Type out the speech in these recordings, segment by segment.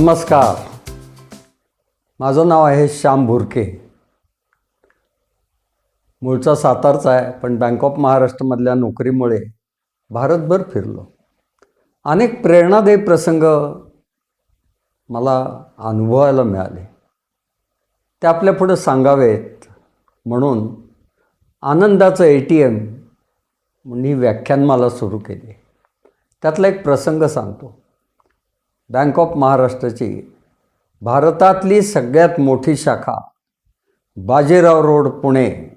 नमस्कार. माझं नाव आहे श्याम भुरके. मूळचा सातारचा आहे पण बँक ऑफ महाराष्ट्रमधल्या नोकरीमुळे भारतभर फिरलो. अनेक प्रेरणादायी प्रसंग मला अनुभवायला मिळाले. ते आपल्या पुढं सांगावेत म्हणून आनंदाचं ए टी एम म्हणून ही व्याख्यानमाला सुरू केली. त्यातला एक प्रसंग सांगतो. बँक ऑफ महाराष्ट्राची भारतातली सगळ्यात मोठी शाखा बाजीराव रोड पुणे.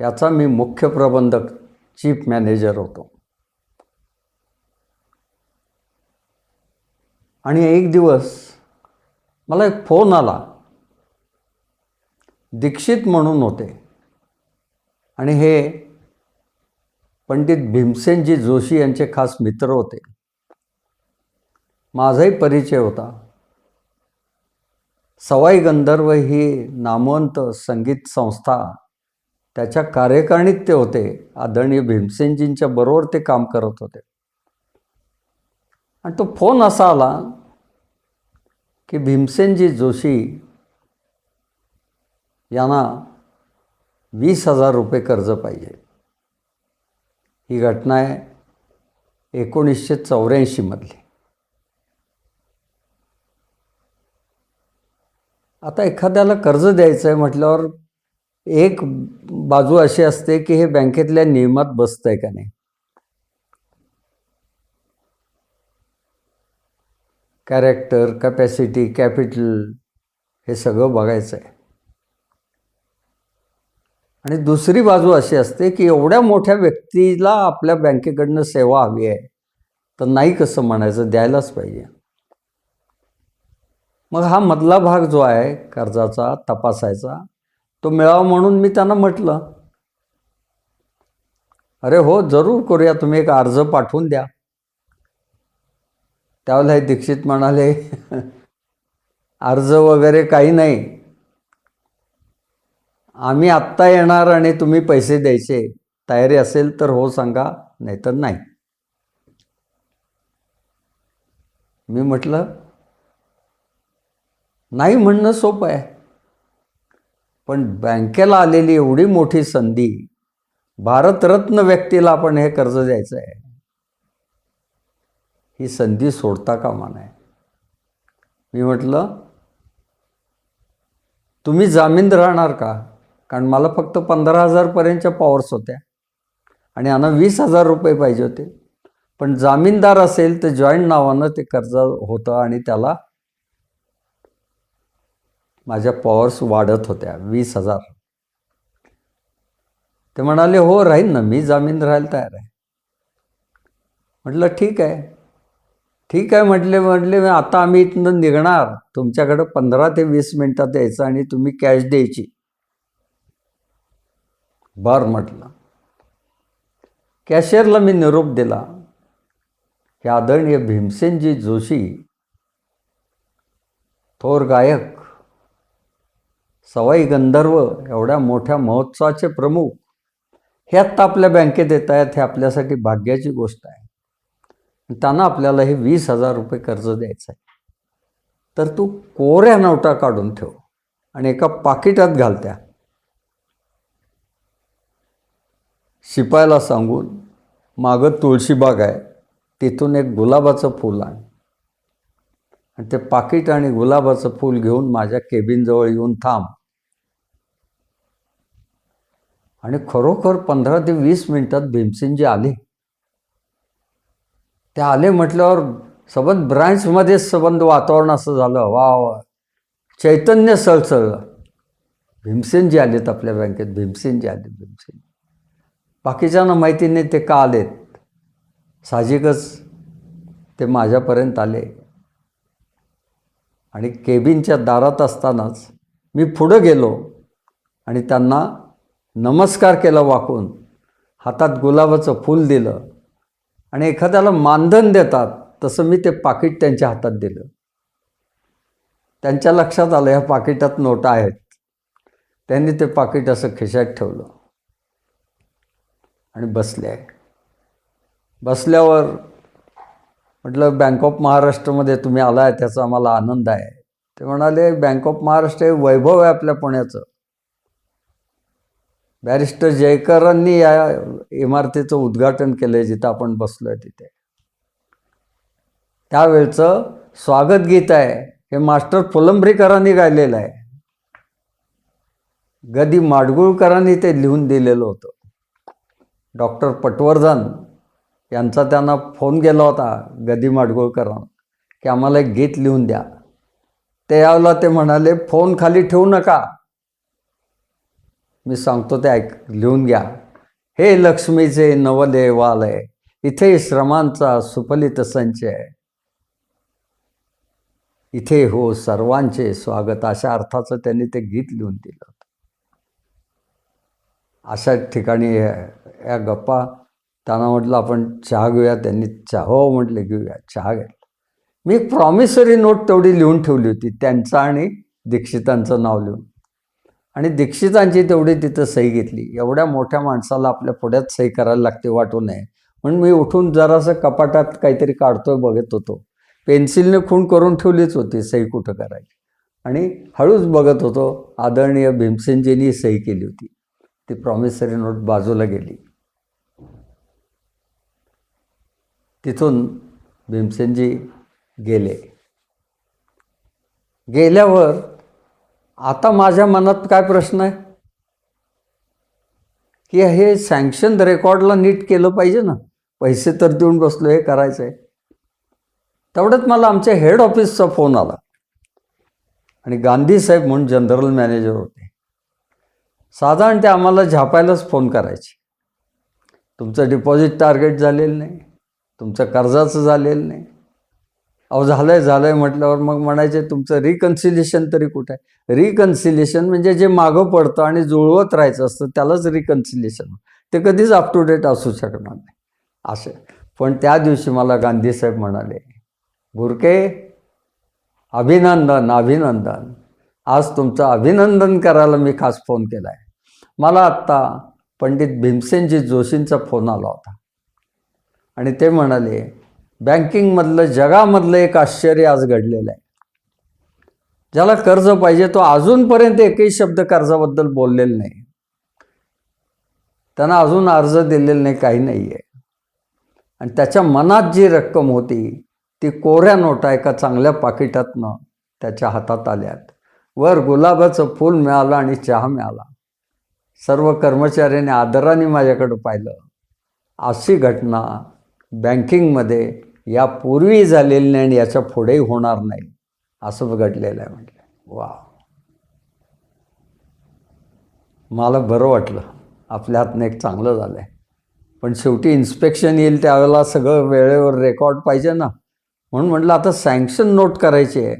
याचा मी मुख्य प्रबंधक चीफ मॅनेजर होतो. आणि एक दिवस मला एक फोन आला. दीक्षित म्हणून होते. आणि हे पंडित भीमसेनजी जोशी यांचे खास मित्र होते. माझाही परिचय होता. सवाई गंधर्व ही नामवंत संगीत संस्था त्याच्या कार्यकारिणीत ते होते. आदरणीय भीमसेनजींच्या बरोबर ते काम करत होते. आणि तो फोन असा आला की भीमसेनजी जोशी यांना वीस हजार रुपये कर्ज पाहिजे. ही घटना आहे एकोणीसशे चौऱ्याऐंशीमधली आता एखाद्याला कर्ज द्यायचं आहे म्हटल्यावर एक बाजू अशी असते की हे बँकेतल्या नियमात बसत आहे का नाही? कॅरेक्टर कॅपॅसिटी कॅपिटल हे सगळं बघायचं आहे आणि दुसरी बाजू अशी असते की एवढ्या मोठ्या व्यक्तीला आपल्या बँकेकडनं सेवा हवी आहे तर नाही कसं म्हणायचं? द्यायलाच पाहिजे. मग हा मधला भाग जो आहे कर्जाचा तपासायचा तो मिळावा म्हणून मी त्यांना म्हटलं. अरे हो जरूर करूया तुम्ही एक अर्ज पाठवून द्या. त्यावेळेला हे दीक्षित म्हणाले अर्ज वगैरे काही नाही. आम्ही आत्ता येणार आणि तुम्ही पैसे द्यायचे. तयारी असेल तर हो सांगा नाहीतर नाही. मी म्हटलं नाही म्हणणं सोपं आहे. पण बँकेला आलेली एवढी मोठी संधी भारतरत्न व्यक्तीला आपण हे कर्ज द्यायचं आहे. ही संधी सोडता कामा नये. मी म्हटलं तुम्ही जामीन राहणार का? कारण मला फक्त पंधरा हजारपर्यंतच्या पॉवर्स होत्या. आणि यांना वीस हजार रुपये पाहिजे होते. पण जामीनदार असेल तर जॉईंट नावानं ते कर्ज होतं आणि त्याला माझ्या पॉवर्स वाढत होत्या. वीस हजार. ते म्हणाले हो राहील ना मी जामीन राहायला तयार आहे. म्हटलं ठीक आहे. ठीक आहे म्हटले म्हटले आता आम्ही इथनं निघणार. तुमच्याकडं पंधरा ते वीस मिनटात यायचं आणि तुम्ही कॅश द्यायची. बर म्हटलं. कॅशियरला मी निरोप दिला. हे आदरणीय भीमसेनजी जोशी थोर गायक सवाई गंधर्व एवढ्या मोठ्या महोत्सवाचे प्रमुख हे आत्ता आपल्या बँकेत येत आहेत हे आपल्यासाठी भाग्याची गोष्ट आहे. त्यांना आपल्याला हे वीस हजार रुपये कर्ज द्यायचं आहे. तर तू कोऱ्या नोटा काढून ठेव आणि एका पाकिटात घाल त्या. शिपायला सांगून मागं तुळशीबाग आहे तिथून एक गुलाबाचं फूल आण. आणि ते पाकिट आणि गुलाबाचं फूल घेऊन माझ्या केबिनजवळ येऊन थांब. आणि खरोखर पंधरा ते वीस मिनिटात भीमसेनजी आले. ते आले म्हटल्यावर सबंध ब्रांचमध्ये सबंध वातावरण असं झालं वा वा चैतन्य सळसळलं. भीमसेनजी आलेत आपल्या बँकेत भीमसेनजी आले भीमसेन बाकीच्यांना माहिती नाही ते का आलेत? साहजिकच ते माझ्यापर्यंत आले. आणि केबिनच्या दारात असतानाच मी पुढं गेलो आणि त्यांना नमस्कार केला वाकून. हातात गुलाबाचं फूल दिलं आणि एखाद्याला मानधन देतात तसं मी ते पाकिट त्यांच्या हातात दिलं. त्यांच्या लक्षात आलं ह्या पाकिटात नोटा आहेत. त्यांनी ते पाकिट असं खिशात ठेवलं आणि बसले. बसल्यावर म्हटलं बँक ऑफ महाराष्ट्रमध्ये तुम्ही आला आहे त्याचा आम्हाला आनंद आहे. ते म्हणाले बँक ऑफ महाराष्ट्र हे वैभव आहे आपल्या पुण्याचं. बॅरिस्टर जयकरांनी या इमारतीचं उद्घाटन केलं आहे जिथं आपण बसलो आहे तिथे. त्यावेळचं स्वागत गीत आहे. हे मास्टर फुलंब्रीकरांनी गायलेलं आहे. गदी माडगुळकरांनी ते लिहून दिलेलं होतं. डॉक्टर पटवर्धन यांचा त्यांना फोन गेला होता गदी माडगुळकरांना की आम्हाला एक गीत लिहून द्या. ते यावला ते म्हणाले फोन खाली ठेवू नका. मी सांगतो ते ऐक लिहून घ्या. हे लक्ष्मीचे नवदेवालय इथे श्रमांचा सुफलित संचय. इथे हो सर्वांचे स्वागत अशा अर्थाचं त्यांनी ते गीत लिहून दिलं होतं. अशा ठिकाणी या गप्पा त्यांना म्हटलं आपण चहा घेऊया त्यांनी चहा हो म्हटले घेऊया चहा घेतला. मी एक प्रॉमिसरी नोट तेवढी लिहून ठेवली होती त्यांचं आणि दीक्षितांचं नाव लिहून. आणि दीक्षितांची तेवढी तिथं सही घेतली. एवढ्या मोठ्या माणसाला आपल्या पुढ्यात सही करायला लागते वाटू नये. म्हणून मी उठून जरासं कपाटात काहीतरी काढतोय बघत होतो. पेन्सिलने खूण करून ठेवलीच होती सही कुठं करायची. आणि हळूच बघत होतो आदरणीय भीमसेनजींनी सही केली होती. ती प्रॉमिसरी नोट बाजूला गेली. तिथून भीमसेनजी गेले. गेल्यावर आता माझ्या मनात काय प्रश्न आहे? की हे सँक्शन रेकॉर्डला नीट केलं पाहिजे ना? पैसे तर देऊन बसलो हे करायचं आहे तेवढ्यात मला आमच्या हेड ऑफिसचा फोन आला. आणि गांधी साहेब म्हणून जनरल मॅनेजर होते. साधारण ते आम्हाला झापायलाच फोन करायचे. तुमचं डिपॉझिट टार्गेट झालेलं नाही. तुमचं कर्जाचं झालेलं नाही. अहो झालं आहे झालं आहे म्हटल्यावर मग म्हणायचे तुमचं रिकन्सिलिएशन तरी कुठं? आहे रिकन्सिलिएशन म्हणजे जे मागं पडतं आणि जुळवत राहायचं असतं त्यालाच रिकन्सिलेशन ते कधीच अप टू डेट असू शकणार नाही. असे. पण त्या दिवशी मला गांधीसाहेब म्हणाले बुरके अभिनंदन अभिनंदन. आज तुमचं अभिनंदन करायला मी खास फोन केला आहे मला आत्ता पंडित भीमसेनजी जोशींचा फोन आला होता. आणि ते म्हणाले बँकिंगमधलं जगामधलं एक आश्चर्य आज घडलेलं आहे. ज्याला कर्ज पाहिजे तो अजूनपर्यंत एकही शब्द कर्जाबद्दल बोललेला नाही. त्यांना अजून अर्ज दिलेला नाही काही नाही आहे आणि त्याच्या मनात जी रक्कम होती ती कोऱ्या नोटा एका चांगल्या पाकिटातनं त्याच्या हातात आल्यात. वर गुलाबाचं फूल मिळालं आणि चहा मिळाला. सर्व कर्मचाऱ्यांनी आदराने माझ्याकडं पाहिलं. अशी घटना बँकिंगमध्ये यापूर्वी झालेली नाही आणि याच्या पुढेही होणार नाही. असं घडलेलं आहे म्हटलं. वा मला बरं वाटलं. आपल्या हातनं एक चांगलं झालं आहे पण शेवटी इन्स्पेक्शन येईल त्यावेळेला सगळं वेळेवर रेकॉर्ड पाहिजे ना. म्हणून म्हटलं आता सँक्शन नोट करायची आहे.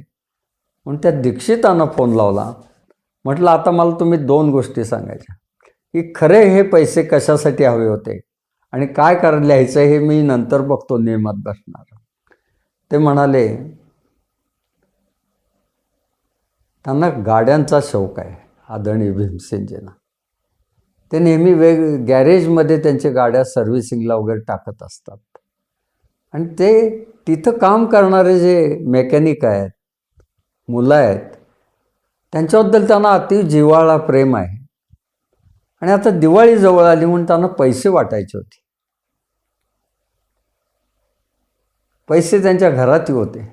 म्हणून त्या दीक्षितानं फोन लावला. म्हटलं आता मला तुम्ही दोन गोष्टी सांगायच्या. की खरे हे पैसे कशासाठी हवे होते? आणि काय कारण लिहायचं हे मी नंतर बघतो नियमात बसणार. ते म्हणाले त्यांना गाड्यांचा शौक आहे आदरणीय भीमसेनजींना. ते नेहमी वेग गॅरेजमध्ये त्यांच्या गाड्या सर्व्हिसिंगला वगैरे टाकत असतात. आणि ते तिथं काम करणारे जे मेकॅनिक आहेत मुलं आहेत त्यांच्याबद्दल त्यांना अति जिव्हाळा प्रेम आहे. आणि आता दिवाळी जवळ आली म्हणून त्यांना पैसे वाटायचे होते. पैसे त्यांच्या घरातही होते.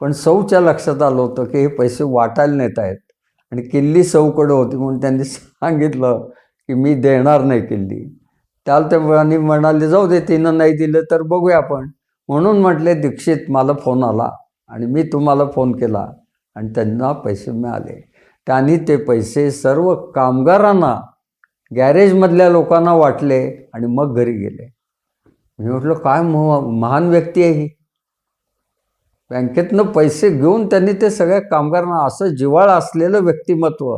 पण सौच्या लक्षात आलं होतं की हे पैसे वाटायला नेत आहेत. आणि किल्ली सौकडं होती म्हणून त्यांनी सांगितलं की मी देणार नाही किल्ली. त्याला ते आणि म्हणाले जाऊ दे तिनं नाही दिलं तर बघूया आपण. म्हणून म्हटले दीक्षित मला फोन आला आणि मी तुम्हाला फोन केला आणि त्यांना पैसे मिळाले. त्यांनी ते पैसे सर्व कामगारांना गॅरेजमधल्या लोकांना वाटले आणि मग घरी गेले. मी म्हटलं काय मह महान व्यक्ती आहे ही. बँकेतनं पैसे घेऊन त्यांनी ते सगळ्या कामगारांना असं जिवाळ असलेलं व्यक्तिमत्व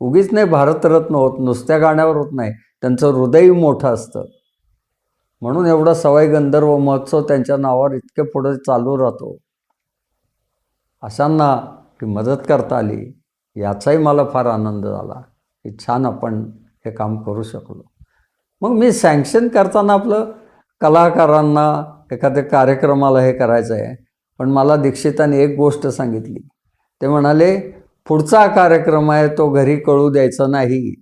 उगीच नाही भारतरत्न होत नुसत्या गाण्यावर होत नाही त्यांचं हृदयही मोठं असतं. म्हणून एवढा सवाई गंधर्व महोत्सव त्यांच्या नावावर इतके पुढे चालू राहतो. अशांना की मदत करता आली याचाही मला फार आनंद झाला की छान आपण हे काम करू शकलो. मग मी सँक्शन करताना आपलं कलाकारांना एखाद्या कार्यक्रमाला हे करायचं आहे. पण मला दीक्षिताने एक गोष्ट सांगितली. ते म्हणाले पुढचा कार्यक्रम आहे तो घरी कळू द्यायचा नाही.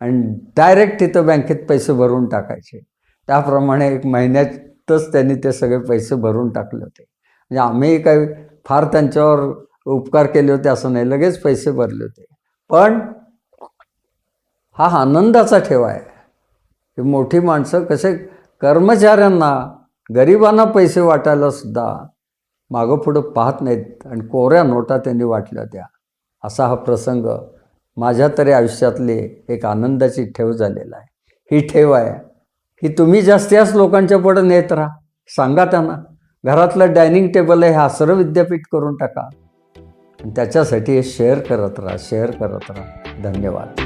आणि डायरेक्ट तिथं बँकेत पैसे भरून टाकायचे. त्याप्रमाणे एक महिन्यातच त्यांनी ते सगळे पैसे भरून टाकले होते. म्हणजे आम्ही काही फार त्यांच्यावर उपकार केले होते असं नाही लगेच पैसे भरले होते. पण हा आनंदाचा ठेवा आहे. ही मोठी माणसं कसे कर्मचाऱ्यांना गरिबांना पैसे वाटायला सुद्धा मागं पुढं पाहत नाहीत आणि कोऱ्या नोटा त्यांनी वाटल्या त्या. असा हा प्रसंग माझ्या तरी आयुष्यातले एक आनंदाची ठेव झालेला आहे. ही ठेव आहे ही तुम्ही जास्तीच लोकांच्या पुढं नेत राहा. सांगा त्यांना घरातलं डायनिंग टेबल आहे हे आसरं विद्यापीठ करून टाका. आणि त्याच्यासाठी हे शेअर करत राहा शेअर करत राहा. धन्यवाद.